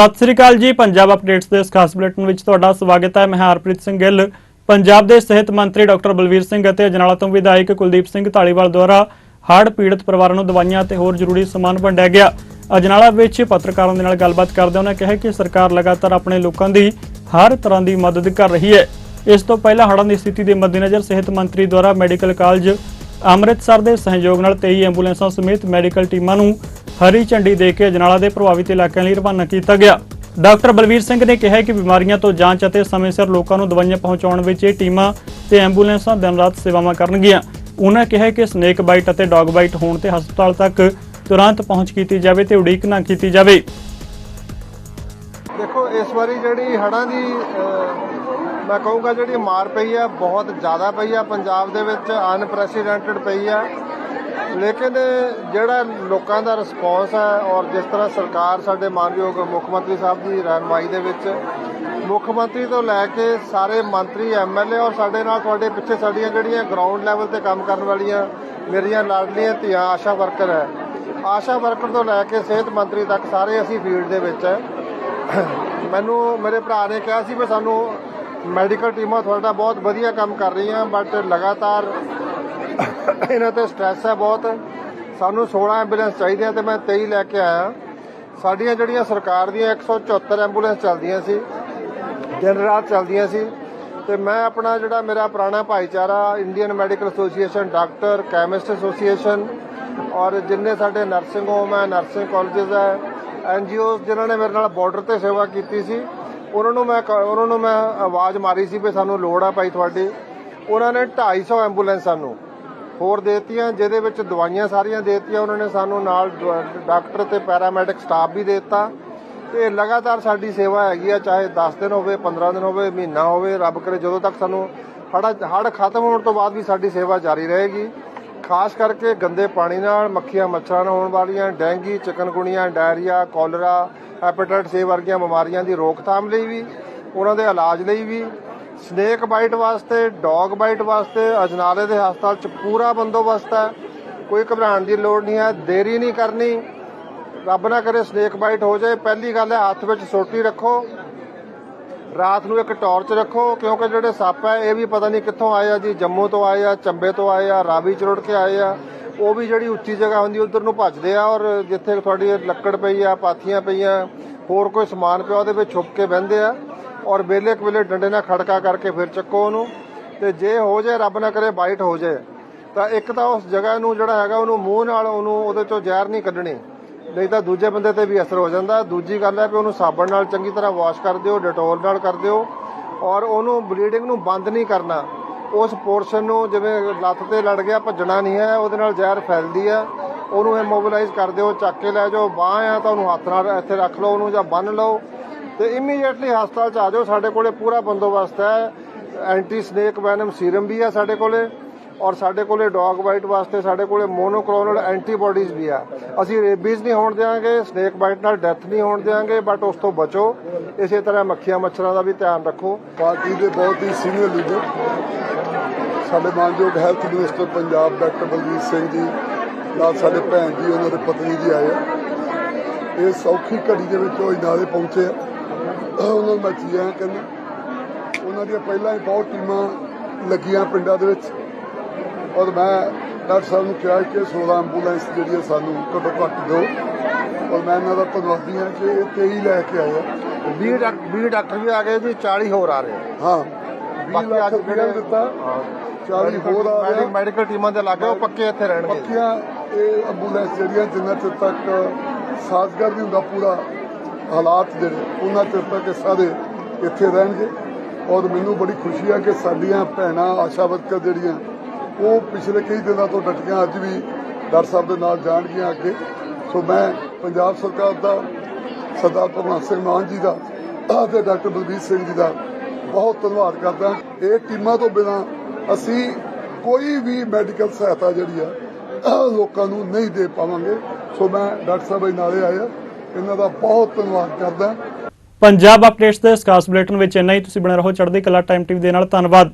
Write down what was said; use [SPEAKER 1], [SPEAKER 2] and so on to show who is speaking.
[SPEAKER 1] ਸਤਿ ਸ੍ਰੀ ਅਕਾਲ ਜੀ, ਪੰਜਾਬ ਅਪਡੇਟਸ ਦੇ ਇਸ ਖਾਸ ਬੁਲੇਟਿਨ ਵਿੱਚ ਤੁਹਾਡਾ ਸਵਾਗਤ ਹੈ। ਮੈਂ ਹਰਪ੍ਰੀਤ ਸਿੰਘ ਗਿੱਲ। ਪੰਜਾਬ ਦੇ ਸਿਹਤ ਮੰਤਰੀ ਡਾਕਟਰ ਬਲਵੀਰ ਸਿੰਘ ਅਤੇ ਅਜਨਾਲਾ ਤੋਂ ਵਿਧਾਇਕ ਕੁਲਦੀਪ ਸਿੰਘ ਢਾਲੀਵਾਲ ਦੁਆਰਾ ਹੜ੍ਹ ਪੀੜਤ ਪਰਿਵਾਰਾਂ ਨੂੰ ਦਵਾਈਆਂ ਤੇ ਹੋਰ ਜ਼ਰੂਰੀ ਸਮਾਨ ਵੰਡਿਆ ਗਿਆ। ਅਜਨਾਲਾ ਵਿੱਚ ਪੱਤਰਕਾਰਾਂ ਦੇ ਨਾਲ ਗੱਲਬਾਤ ਕਰਦੇ ਉਹਨਾਂ ਕਿਹਾ ਕਿ ਸਰਕਾਰ ਲਗਾਤਾਰ ਆਪਣੇ ਲੋਕਾਂ ਦੀ ਹਰ ਤਰ੍ਹਾਂ ਦੀ ਮਦਦ ਕਰ ਰਹੀ ਹੈ। ਇਸ ਤੋਂ ਪਹਿਲਾਂ ਹੜ੍ਹਾਂ ਦੀ ਸਥਿਤੀ ਦੇ ਮੱਦੇਨਜ਼ਰ ਸਿਹਤ ਮੰਤਰੀ ਦੁਆਰਾ ਮੈਡੀਕਲ ਕਾਲਜ ਅੰਮ੍ਰਿਤਸਰ ਦੇ ਸਹਿਯੋਗ ਨਾਲ 23 ਐਂਬੂਲੈਂਸਾਂ ਸਮੇਤ ਮੈਡੀਕਲ ਟੀਮਾਂ ਨੂੰ ਹਰੀ ਝੰਡੀ ਦੇ ਕੇ ਅਜਨਾਲਾ ਦੇ ਪ੍ਰਭਾਵਿਤ ਇਲਾਕਿਆਂ ਲਈ ਰਵਾਨਾ ਕੀਤਾ ਗਿਆ। ਡਾਕਟਰ ਬਲਵੀਰ ਸਿੰਘ ਨੇ ਕਿਹਾ ਕਿ ਬਿਮਾਰੀਆਂ ਤੋਂ ਜਾਂਚ ਅਤੇ ਸਮੇਂ ਸਿਰ ਲੋਕਾਂ ਨੂੰ ਦਵਾਈਆਂ ਪਹੁੰਚਾਉਣ ਵਿੱਚ ਇਹ ਟੀਮਾਂ ਤੇ ਐਂਬੂਲੈਂਸਾਂ ਦਿਨ ਰਾਤ ਸੇਵਾਵਾਂ ਕਰਨਗੀਆਂ। ਉਹਨਾਂ ਕਿਹਾ ਕਿ ਸਨੇਕ ਬਾਈਟ ਅਤੇ ਡੌਗ ਬਾਈਟ ਹੋਣ ਤੇ ਹਸਪਤਾਲ ਤੱਕ ਤੁਰੰਤ ਪਹੁੰਚ ਕੀਤੀ ਜਾਵੇ ਤੇ ਉਡੀਕ ਨਾ ਕੀਤੀ ਜਾਵੇ।
[SPEAKER 2] ਦੇਖੋ, ਇਸ ਵਾਰੀ ਜਿਹੜੀ ਹੜ੍ਹਾਂ ਦੀ ਮੈਂ ਕਹੂੰਗਾ ਜਿਹੜੀ ਮਾਰ ਪਈ ਆ, ਬਹੁਤ ਜ਼ਿਆਦਾ ਪਈ ਆ। ਪੰਜਾਬ ਦੇ ਵਿੱਚ ਅਨਪ੍ਰੈਸੀਡੈਂਟਡ ਪਈ ਆ। ਲੇਕਿਨ ਜਿਹੜਾ ਲੋਕਾਂ ਦਾ ਰਿਸਪੌਂਸ ਹੈ ਔਰ ਜਿਸ ਤਰ੍ਹਾਂ ਸਰਕਾਰ ਸਾਡੇ ਮਾਨਯੋਗ ਮੁੱਖ ਮੰਤਰੀ ਸਾਹਿਬ ਦੀ ਰਹਿਨਮਾਈ ਦੇ ਵਿੱਚ, ਮੁੱਖ ਮੰਤਰੀ ਤੋਂ ਲੈ ਕੇ ਸਾਰੇ ਮੰਤਰੀ ਐਮਐਲਏ ਔਰ ਸਾਡੇ ਨਾਲ ਤੁਹਾਡੇ ਪਿੱਛੇ ਸਾਡੀਆਂ ਜਿਹੜੀਆਂ ਗਰਾਊਂਡ ਲੈਵਲ ਤੇ ਕੰਮ ਕਰਨ ਵਾਲੀਆਂ ਮੇਰੀਆਂ ਲਾਡਲੀਆਂ ਧੀਆਂ ਆਸ਼ਾ ਵਰਕਰ ਹੈ। ਆਸ਼ਾ ਵਰਕਰ ਤੋਂ ਲੈ ਕੇ ਸਿਹਤ ਮੰਤਰੀ ਤੱਕ ਸਾਰੇ ਅਸੀਂ ਫੀਲਡ ਦੇ ਵਿੱਚ ਹੈ। ਮੈਨੂੰ, ਮੇਰੇ ਭਰਾ ਨੇ ਕਿਹਾ ਸੀ ਵੀ ਸਾਨੂੰ ਮੈਡੀਕਲ ਟੀਮਾਂ ਤੁਹਾਡਾ ਬਹੁਤ ਵਧੀਆ ਕੰਮ ਕਰ ਰਹੀਆਂ ਬਟ ਲਗਾਤਾਰ ਇਹਨਾਂ ਤੇ ਸਟ੍ਰੈਸ ਹੈ ਬਹੁਤ। ਸਾਨੂੰ 16 ਐਂਬੂਲੈਂਸ ਚਾਹੀਦੀਆਂ ਤੇ ਮੈਂ 23 ਲੈ ਕੇ ਆਇਆ। ਸਾਡੀਆਂ ਜਿਹੜੀਆਂ ਸਰਕਾਰ ਦੀਆਂ 174 ਐਂਬੂਲੈਂਸ ਚੱਲਦੀਆਂ ਸੀ, ਦਿਨ ਰਾਤ ਚੱਲਦੀਆਂ ਸੀ, ਤੇ ਮੈਂ ਆਪਣਾ ਜਿਹੜਾ ਮੇਰਾ ਪੁਰਾਣਾ ਭਾਈਚਾਰਾ Indian medical association doctor chemist association ਔਰ ਜਿੰਨੇ ਸਾਡੇ ਨਰਸਿੰਗ ਹੋਮ ਹੈ ਨਰਸਿੰਗ ਕਾਲਜਸ ਹੈ ਐਨਜੀਓ ਜਿਨ੍ਹਾਂ ਨੇ ਮੇਰੇ ਨਾਲ ਬਾਰਡਰ ਤੇ ਸੇਵਾ ਕੀਤੀ ਸੀ, ਉਹਨਾਂ ਨੂੰ ਮੈਂ ਉਹਨਾਂ ਨੂੰ ਮੈਂ ਆਵਾਜ਼ ਮਾਰੀ ਸੀ ਵੀ ਸਾਨੂੰ ਲੋੜ ਆ ਭਾਈ ਤੁਹਾਡੀ। ਉਹਨਾਂ ਨੇ 250 ਐਂਬੂਲੈਂਸ ਸਾਨੂੰ ਹੋਰ ਦੇਤੀਆਂ, ਜਿਹਦੇ ਵਿੱਚ ਦਵਾਈਆਂ ਸਾਰੀਆਂ ਦੇਤੀਆਂ, ਉਹਨਾਂ ਨੇ ਸਾਨੂੰ ਨਾਲ ਡਾਕਟਰ ਤੇ ਪੈਰਾਮੈਡਿਕ ਸਟਾਫ ਵੀ ਦੇ ਦਿੱਤਾ। ਤੇ ਲਗਾਤਾਰ ਸਾਡੀ ਸੇਵਾ ਹੈਗੀ ਆ, ਚਾਹੇ 10 ਦਿਨ ਹੋਵੇ 15 ਦਿਨ ਹੋਵੇ, ਮਹੀਨਾ ਹੋਵੇ, ਰੱਬ ਕਰੇ ਜਦੋਂ ਤੱਕ ਸਾਨੂੰ ਹੜਾ ਹੜ ਖਤਮ ਹੋਣ ਤੋਂ ਬਾਅਦ ਵੀ ਸਾਡੀ ਸੇਵਾ ਜਾਰੀ ਰਹੇਗੀ। ਖਾਸ ਕਰਕੇ ਗੰਦੇ ਪਾਣੀ ਨਾਲ, ਮੱਖੀਆਂ, ਮੱਛਰਾਂ ਨਾਲ ਹੋਣ ਵਾਲੀਆਂ, dengue, chikungunya, diarrhoea, cholera, hepatitis A ਵਰਗੀਆਂ ਬਿਮਾਰੀਆਂ ਦੀ ਰੋਕਥਾਮ ਲਈ ਵੀ, ਉਹਨਾਂ ਦੇ ਇਲਾਜ ਲਈ ਵੀ ਸਨੇਕ ਬਾਈਟ ਵਾਸਤੇ, ਡੌਗ ਬਾਈਟ ਵਾਸਤੇ, ਅਜਨਾਲੇ ਦੇ ਹਸਪਤਾਲ 'ਚ ਪੂਰਾ ਬੰਦੋਬਸਤ ਹੈ। ਕੋਈ ਘਬਰਾਉਣ ਦੀ ਲੋੜ ਨਹੀਂ ਹੈ, ਦੇਰੀ ਨਹੀਂ ਕਰਨੀ। ਰੱਬ ਨਾ ਕਰੇ ਸਨੇਕ ਬਾਈਟ ਹੋ ਜਾਏ। ਪਹਿਲੀ ਗੱਲ ਹੈ, ਹੱਥ ਵਿੱਚ ਸੋਟੀ ਰੱਖੋ। ਰਾਤ ਨੂੰ ਇੱਕ ਟਾਰਚ ਰੱਖੋ, ਕਿਉਂਕਿ ਜਿਹੜੇ ਸੱਪ ਹੈ, ਇਹ ਵੀ ਪਤਾ ਨਹੀਂ ਕਿੱਥੋਂ ਆਏ ਆ ਜੀ। ਜੰਮੂ ਤੋਂ ਆਏ ਆ, ਚੰਬੇ ਤੋਂ ਆਏ ਆ, ਰਾਵੀ ਚ ਰੁੜ ਕੇ ਆਏ ਆ। ਉਹ ਵੀ ਜਿਹੜੀ ਉੱਚੀ ਜਗ੍ਹਾ ਹੁੰਦੀ, ਉਧਰ ਨੂੰ ਭੱਜਦੇ ਆ ਔਰ ਜਿੱਥੇ ਤੁਹਾਡੀ ਲੱਕੜ ਪਈ ਆ, ਪਾਥੀਆਂ ਪਈਆਂ, ਹੋਰ ਕੋਈ ਸਮਾਨ ਪਿਆ, ਉਹਦੇ ਵਿੱਚ ਛੁਪ ਕੇ ਬਹਿੰਦੇ ਆ। ਔਰ ਵੇਲੇ ਕਵੇਲੇ ਡੰਡੇ ਨਾਲ ਖੜਕਾ ਕਰਕੇ ਫਿਰ ਚੱਕੋ ਉਹਨੂੰ। ਤੇ ਜੇ ਹੋ ਜਾਏ, ਰੱਬ ਨਾ ਕਰੇ ਬਾਈਟ ਹੋ ਜਾਏ, ਤਾਂ ਇੱਕ ਤਾਂ ਉਸ ਜਗ੍ਹਾ ਨੂੰ ਜਿਹੜਾ ਹੈਗਾ ਉਹਨੂੰ ਮੂੰਹ ਨਾਲ ਉਹਨੂੰ ਉਹਦੇ ਚੋਂ ਜ਼ਹਿਰ ਨਹੀਂ ਕੱਢਣੀ। ਨਹੀਂ ਤਾਂ ਦੂਜੇ ਬੰਦੇ ਤੇ ਵੀ ਅਸਰ ਹੋ ਜਾਂਦਾ। ਦੂਜੀ ਗੱਲ ਹੈ ਕਿ ਉਹਨੂੰ ਸਾਬਣ ਨਾਲ ਚੰਗੀ ਤਰ੍ਹਾਂ ਵਾਸ਼ ਕਰ ਦਿਓ, ਡੈਟੋਲ ਨਾਲ ਕਰ ਦਿਓ ਔਰ ਉਹਨੂੰ ਬਲੀਡਿੰਗ ਨੂੰ ਬੰਦ ਨਹੀਂ ਕਰਨਾ। ਉਸ ਪੋਰਸ਼ਨ ਨੂੰ ਜਿਵੇਂ ਲੱਤ ਤੇ ਲੜ ਗਿਆ, ਭੱਜਣਾ ਨਹੀਂ ਹੈ, ਉਹਦੇ ਨਾਲ ਜ਼ਹਿਰ ਫੈਲਦੀ ਹੈ। ਉਹਨੂੰ ਇਮੋਬਿਲਾਈਜ਼ ਕਰ ਦਿਓ, ਚੱਕ ਕੇ ਲੈ ਜਾਓ, ਬਾਹ ਆ ਤਾਂ ਉਹਨੂੰ ਹੱਥ ਨਾਲ ਇੱਥੇ ਰੱਖ ਲਓ, ਉਹਨੂੰ ਜਾਂ ਬੰਨ ਲਓ। ਤੇ ਇਮੀਡੀਏਟਲੀ ਹਸਪਤਾਲ ਚ ਆ ਜਾਓ। ਸਾਡੇ ਕੋਲੇ ਪੂਰਾ ਬੰਦੋਬਸਤ ਹੈ। ਐਂਟੀ ਸਨੇਕ ਵੈਨਮ ਸੀਰਮ ਵੀ ਹੈ ਸਾਡੇ ਕੋਲੇ ਔਰ ਸਾਡੇ ਕੋਲੇ ਡੌਗ ਬਾਈਟ ਵਾਸਤੇ ਸਾਡੇ ਕੋਲੇ ਮੋਨੋਕਲੋਨਲ ਐਂਟੀਬਾਡੀਜ਼ ਵੀ ਆ। ਅਸੀਂ ਰੇਬੀਜ਼ ਨਹੀਂ ਹੋਣ ਦੇਵਾਂਗੇ ਸਨੇਕ ਬਾਈਟ ਨਾਲ ਡੈਥ ਨਹੀਂ ਹੋਣ ਦੇਵਾਂਗੇ ਬਟ ਉਸ ਤੋਂ ਬਚੋ। ਇਸੇ ਤਰ੍ਹਾਂ ਮੱਖੀਆਂ ਮੱਛਰਾਂ ਦਾ ਵੀ ਧਿਆਨ ਰੱਖੋ।
[SPEAKER 3] ਪਾਰਟੀ ਦੇ ਬਹੁਤ ਹੀ ਸੀਨੀਅਰ ਲੀਡਰ, ਸਾਡੇ ਮਾਨਯੋਗ health minister Punjab doctor Baljit Singh ji, ਨਾਲ ਸਾਡੇ ਭੈਣ ਜੀ, ਉਹਨਾਂ ਦੇ ਪਤਨੀ ਜੀ ਆਏ ਆ। ਇਹ ਸੌਖੀ ਘੜੀ ਦੇ ਵਿੱਚ ਉਹ ਨਾਲੇ ਪਹੁੰਚੇ ਆ। ਉਹਨਾਂ ਨੂੰ ਮੈਂ ਜੀਆਂ ਕਹਿੰਦਾ ਉਹਨਾਂ ਦੀਆਂ ਪਹਿਲਾਂ ਹੀ ਬਹੁਤ ਟੀਮਾਂ ਲੱਗੀਆਂ ਪਿੰਡਾਂ ਦੇ ਵਿੱਚ। ਔਰ ਮੈਂ ਡਾਕਟਰ ਸਾਹਿਬ ਨੂੰ ਕਿਹਾ ਕਿ 16 ਐਂਬੂਲੈਂਸ ਜਿਹੜੀ ਹੈ ਸਾਨੂੰ ਘੱਟੋ ਘੱਟ ਦਿਓ। ਔਰ ਮੈਂ ਇਹਨਾਂ ਦਾ ਧੰਨਵਾਦੀ ਹਾਂ ਕਿ ਇਹ 23 ਲੈ ਕੇ ਆਏ ਆ।
[SPEAKER 2] 20 ਡਾਕਟਰ 20 ਡਾਕਟਰ ਵੀ ਆ ਗਏ ਜੀ 40 ਹੋਰ ਆ ਰਹੇ।
[SPEAKER 3] ਹਾਂ 20
[SPEAKER 2] ਬਾਕੀ
[SPEAKER 3] ਲੱਖ
[SPEAKER 2] ਅੱਜ
[SPEAKER 3] ਰੁਪਏ ਦਿੱਤਾ 40 ਹੋਰ ਆ ਰਿਹਾ।
[SPEAKER 2] ਮੈਡੀਕਲ ਟੀਮਾਂ ਦੇ ਲਾਗੇ ਉਹ ਪੱਕੇ ਇੱਥੇ ਰਹਿਣਗੇ।
[SPEAKER 3] ਪੱਕੀਆਂ ਇਹ ਐਂਬੂਲੈਂਸ ਜਿਹੜੀਆਂ ਜਿੰਨਾ ਚਿਰ ਤੱਕ ਸਾਜ਼ਗਰ ਨਹੀਂ ਹੁੰਦਾ ਪੂਰਾ ਹਾਲਾਤ ਜਿਹੜੇ ਉਹਨਾਂ ਚਿਰ ਤੱਕ ਇਹ ਸਾਰੇ ਇੱਥੇ ਰਹਿਣਗੇ। ਔਰ ਮੈਨੂੰ ਬੜੀ ਖੁਸ਼ੀ ਆ ਕਿ ਸਾਡੀਆਂ ਭੈਣਾਂ ਆਸ਼ਾ ਵਰਕਰ ਜਿਹੜੀਆਂ, ਉਹ ਪਿਛਲੇ ਕਈ ਦਿਨਾਂ ਤੋਂ ਡਟੀਆਂ ਅੱਜ ਵੀ ਡਾਕਟਰ ਸਾਹਿਬ ਦੇ ਨਾਲ ਜਾਣਗੀਆਂ ਅੱਗੇ। ਸੋ ਮੈਂ ਪੰਜਾਬ ਸਰਕਾਰ ਦਾ, ਸਰਦਾਰ ਭਗਵੰਤ ਸਿੰਘ ਮਾਨ ਜੀ ਦਾ ਅਤੇ ਡਾਕਟਰ ਬਲਬੀਰ ਸਿੰਘ ਜੀ ਦਾ ਬਹੁਤ ਧੰਨਵਾਦ ਕਰਦਾ ਇਹ ਟੀਮਾਂ ਤੋਂ ਬਿਨਾ ਅਸੀਂ ਕੋਈ ਵੀ ਮੈਡੀਕਲ ਸਹਾਇਤਾ ਜਿਹੜੀ ਆ, ਲੋਕਾਂ ਨੂੰ ਨਹੀਂ ਦੇ ਪਾਵਾਂਗੇ। ਸੋ ਮੈਂ ਡਾਕਟਰ ਸਾਹਿਬ ਜੀ ਨਾਲੇ ਆਇਆ। ਇਹਨਾਂ ਦਾ ਬਹੁਤ ਧੰਨਵਾਦ ਕਰਦਾ।
[SPEAKER 1] ਪੰਜਾਬ ਅਪਡੇਟਸ ਦੇ ਇਸ ਖਾਸ ਬੁਲੇਟਿਨ ਵਿੱਚ ਇੰਨਾ ਹੀ। ਤੁਸੀਂ ਬਣੇ ਰਹੋ ਚੜ੍ਹਦੀ ਕਲਾ ਟਾਈਮ ਟੀਵੀ ਦੇ ਨਾਲ। ਧੰਨਵਾਦ।